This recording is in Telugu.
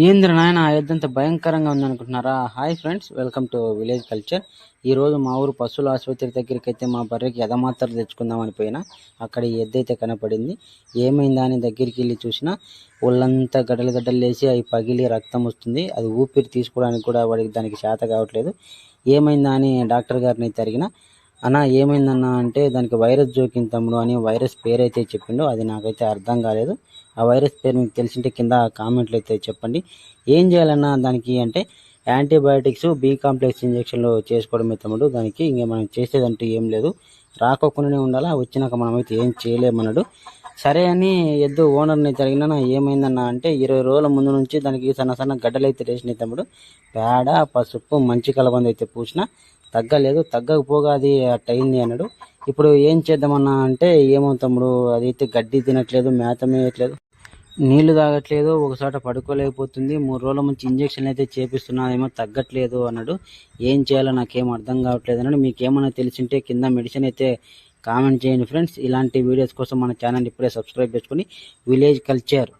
ఏంద్ర నాయన అయోధ్యంత భయంకరంగా ఉందనుకుంటున్నారా? Hi friends welcome to village culture. ఈరోజు మా ఊరు పశువుల ఆసుపత్రి దగ్గరికి అయితే మా బర్రెకి ఎదమాత్రలు తెచ్చుకుందామని పోయినా అక్కడ ఈ కనపడింది. ఏమైందా అని దగ్గరికి వెళ్ళి చూసినా ఒళ్ళంతా గడ్డలు గడ్డలు లేచి అవి పగిలి రక్తం వస్తుంది. అది ఊపిరి తీసుకోవడానికి కూడా వాడికి దానికి చేత కావట్లేదు. ఏమైందా అని డాక్టర్ గారిని అయితే అడిగిన అన్న ఏమైందన్న అంటే దానికి వైరస్ జోకింది తమ్ముడు అని వైరస్ పేరు అయితే చెప్పిండు. అది నాకైతే అర్థం కాలేదు. ఆ వైరస్ పేరు మీకు తెలిసింటే కింద కామెంట్లు అయితే చెప్పండి. ఏం చేయాలన్నా దానికి అంటే యాంటీబయాటిక్స్ బి కాంప్లెక్స్ ఇంజక్షన్లు చేసుకోవడమే తమ్ముడు. దానికి ఇంకా మనం చేసేదంటూ ఏం లేదు. రాకోకుండానే ఉండాలా? వచ్చినాక మనమైతే ఏం చేయలేమన్నాడు సరే అని ఎద్దు ఓనర్ని జరిగిన ఏమైందన్నా అంటే ఇరవై రోజుల ముందు నుంచి దానికి సన్న సన్న గడ్డలు అయితే వేసినాయి తమ్ముడు. పేడ పసుపు మంచి కలబంద అయితే పూసిన తగ్గలేదు తగ్గకపోగా అది అట్టయింది అన్నాడు. ఇప్పుడు ఏం చేద్దామన్నా అంటే ఏమో తమ్ముడు అదైతే గడ్డి తినట్లేదు మేత మేయట్లేదు నీళ్ళు తాగట్లేదు ఒకసారి పడుకోలేకపోతుంది మూడు రోజుల నుంచి ఇంజక్షన్ అయితే చేపిస్తున్నా ఏమో తగ్గట్లేదు అన్నాడు. ఏం చేయాలో నాకేం అర్థం కావట్లేదు అన్నాడు. మీకు ఏమైనా తెలిసింటే కింద మెడిసిన్ అయితే కామెంట్ చేయండి ఫ్రెండ్స్. ఇలాంటి వీడియోస్ కోసం మన ఛానల్ ఇప్పుడే సబ్స్క్రైబ్ చేసుకొని విలేజ్ కల్చర్